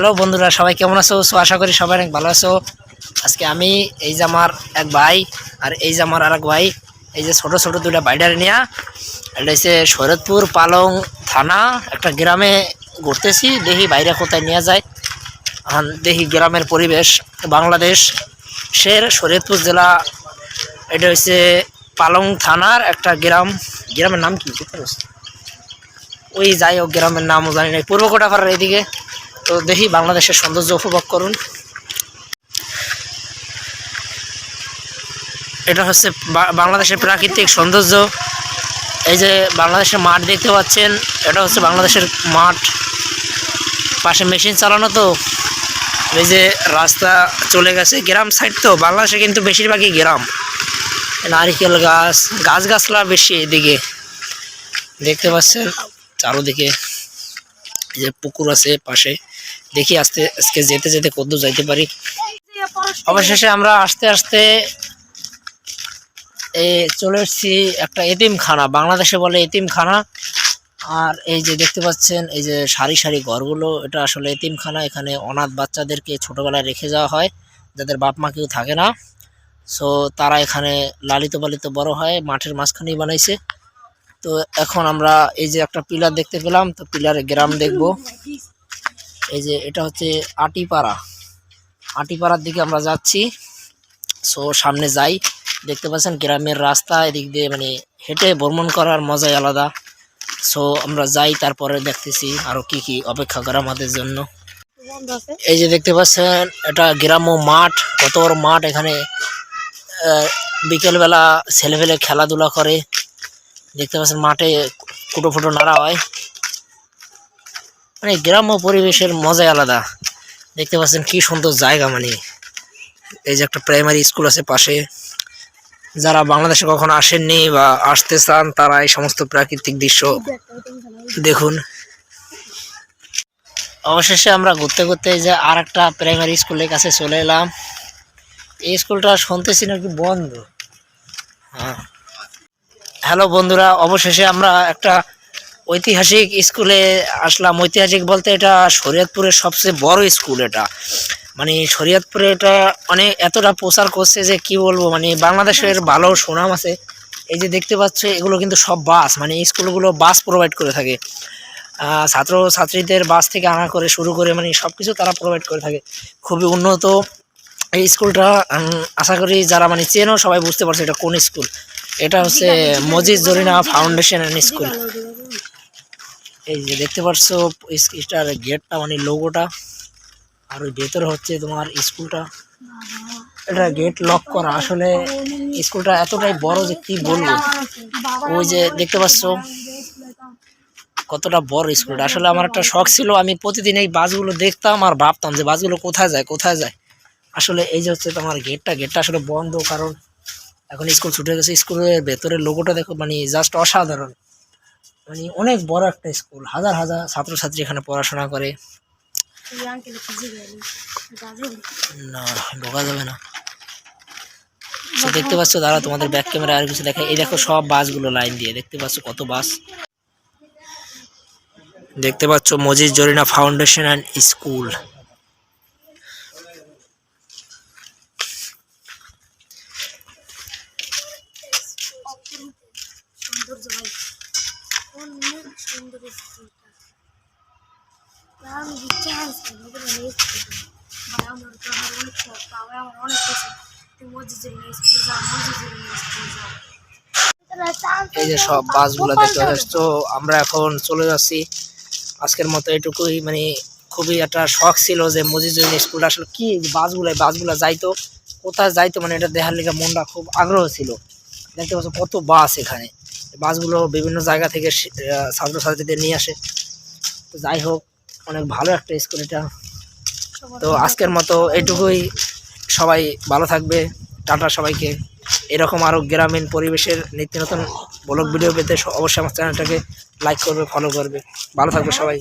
Hello বন্ধুরা, সবাই কেমন আছো? সো আশা করি সবাই অনেক ভালো আছো। আজকে আমি এই যে আমার এক ভাই আর এই যে আমার আর এক ভাই, এই যে ছোট ছোট দুটা বাইডার নিয়ে, এটা হচ্ছে শরৎপুর পালং থানা, একটা গ্রামে ঘুরতেছি, দেখি বাইরে কোথায় নিয়ে যায়। এখন দেখি গ্রামের পরিবেশ, বাংলাদেশ শের শরীয়তপুর জেলা, এটা হচ্ছে পালং থানার একটা গ্রাম। গ্রামের নাম কি? ওই যাই হোক, গ্রামের নামও জানি না। পূর্ব কোটাপাড়ার এদিকে তো দেখি বাংলাদেশের সৌন্দর্য উপভোগ করুন। এটা হচ্ছে বাংলাদেশের প্রাকৃতিক সৌন্দর্য। এই যে বাংলাদেশের মাঠ দেখতে পাচ্ছেন, এটা হচ্ছে বাংলাদেশের মাঠ। পাশে মেশিন চালানো তো। এই যে রাস্তা চলে গেছে গ্রাম সাইড তো, বাংলাদেশে কিন্তু বেশিরভাগই গ্রাম। নারিকেল গাছ গাছ গাছলা বেশি এদিকে। দেখতে পাচ্ছেন চারোদিকে। যে পুকুর আছে পাশে। দেখি আস্তে আজকে যেতে যেতে কত দূর যাইতে পারি। অবশেষে আমরা আস্তে আস্তে চলে এসেছি একটা এতিমখানা বাংলাদেশে বলে এতিমখানা। আর এই যে দেখতে পাচ্ছেন এই যে সারি সারি ঘরগুলো এটা আসলে এতিমখানা। এখানে অনাথ বাচ্চাদেরকে ছোটোবেলায় রেখে যাওয়া হয় যাদের বাপ মা কেউ থাকে না। সো তারা এখানে লালিত পালিত বড় হয় মাঠের মাঝখানেই বানাইছে। তো এখন আমরা এই যে একটা পিলার দেখতে পেলাম তো পিলারে গ্রাম দেখব। এই যে এটা হচ্ছে আটিপাড়া। আটিপাড়ার দিকে আমরা যাচ্ছি। সো সামনে যাই। দেখতে পাচ্ছেন গ্রামের রাস্তা এদিক দিয়ে মানে হেঁটে ভ্রমণ করার মজাই আলাদা। সো আমরা যাই, তারপরে দেখতেছি আরও কি কি অপেক্ষা করে আমাদের জন্য। এই যে দেখতে পাচ্ছেন, এটা গ্রাম্য মাঠ, কত বড় মাঠ এখানে। বিকেলবেলা ছেলেপেলে খেলাধুলা করে। দেখতে পাচ্ছেন মাঠে কুটো ফুটো নাড়া হয়। মানে গ্রাম্য পরিবেশের মজাই আলাদা। দেখতে পাচ্ছেন কি সুন্দর জায়গা মানে। এই যে একটা প্রাইমারি স্কুল আছে পাশে। যারা বাংলাদেশে কখনো আসেননি বা আসতে চান, তারা এই সমস্ত প্রাকৃতিক দৃশ্য দেখুন। অবশেষে আমরা ঘুরতে ঘুরতে যে আর একটা প্রাইমারি স্কুলের কাছে চলে এলাম। এই স্কুলটা শুনতেছি নাকি বন্ধ? হ্যাঁ। হ্যালো বন্ধুরা, অবশেষে আমরা একটা ঐতিহাসিক স্কুলে আসলাম ঐতিহাসিক বলতে এটা শরীয়তপুরের সবচেয়ে বড় স্কুল এটা মানে শরীয়তপুরে এটা অনেক এতটা প্রচার করছে যে কি বলব মানে বাংলাদেশের ভালো সুনাম আছে এই যে দেখতে পাচ্ছ এগুলো কিন্তু সব বাস মানে স্কুলগুলো বাস প্রোভাইড করে থাকে ছাত্র ছাত্রীদের বাস থেকে আনা করে শুরু করে মানে সব কিছু তারা প্রোভাইড করে থাকে খুবই উন্নত এই স্কুলটা আশা করি যারা মানে চেনো সবাই বুঝতে পারছে এটা কোন স্কুল এটা হচ্ছে Majid Zarina foundation and school এই যে দেখতে পাচ্ছ এটার গেটটা মানে লোগোটা আর ওই ভেতরে হচ্ছে তোমার স্কুলটা। এটা গেট লক করা। আসলে স্কুলটা এতটাই বড় যে কি বলব? ওই যে দেখতে পাচ্ছ, কতটা বড় স্কুলটা। আসলে আমার একটা শখ ছিল, আমি প্রতিদিন এই বাসগুলো দেখতাম আর ভাবতাম যে বাসগুলো কোথায় যায় কোথায় যায়। আসলে এই যে হচ্ছে তোমার গেটটা গেটটা আসলে বন্ধ, কারণ এখন স্কুল ছুটে গেছে। স্কুলের ভেতরের লোগোটা দেখো মানে জাস্ট অসাধারণ। মানে অনেক বড় একটা স্কুল। হাজার হাজার ছাত্রছাত্রী এখানে পড়াশোনা করে। না ঢোকা যাবে না। দেখতে পাচ্ছ দাঁড়া তোমাদের ব্যাক ক্যামেরা আর কিছু দেখে এই দেখো সব বাসগুলো লাইন দিয়ে। দেখতে পাচ্ছ কত বাস? দেখতে পাচ্ছ Majid Zarina foundation and school তো স্কুলে স্কুলে এই যে সব বাসগুলো দেখতে আমরা এখন চলে যাচ্ছি। আজকের মতো এটুকুই মানে খুবই একটা শখ ছিল যে মজিজুদ্দিন স্কুলটা আসলে কি বাসগুলো বাসগুলো যাইতো, কোথায় যাইতো মানে এটা দেখার লেগে মনটা খুব আগ্রহ ছিল। দেখতে পাচ্ছ কত বাস এখানে। বাসগুলো বিভিন্ন জায়গা থেকে ছাত্রছাত্রীদের নিয়ে আসে। তো যাই হোক, অনেক ভালো একটা স্কুল এটা। তো আজকের মতো এটুকুই। সবাই ভালো থাকবে। টাটা সবাইকে। এরকম আরও গ্রামীণ পরিবেশের নিত্য নতুন ব্লগ ভিডিও পেতে অবশ্যই আমার চ্যানেলটাকে লাইক করবে ফলো করবে। ভালো থাকবে সবাই।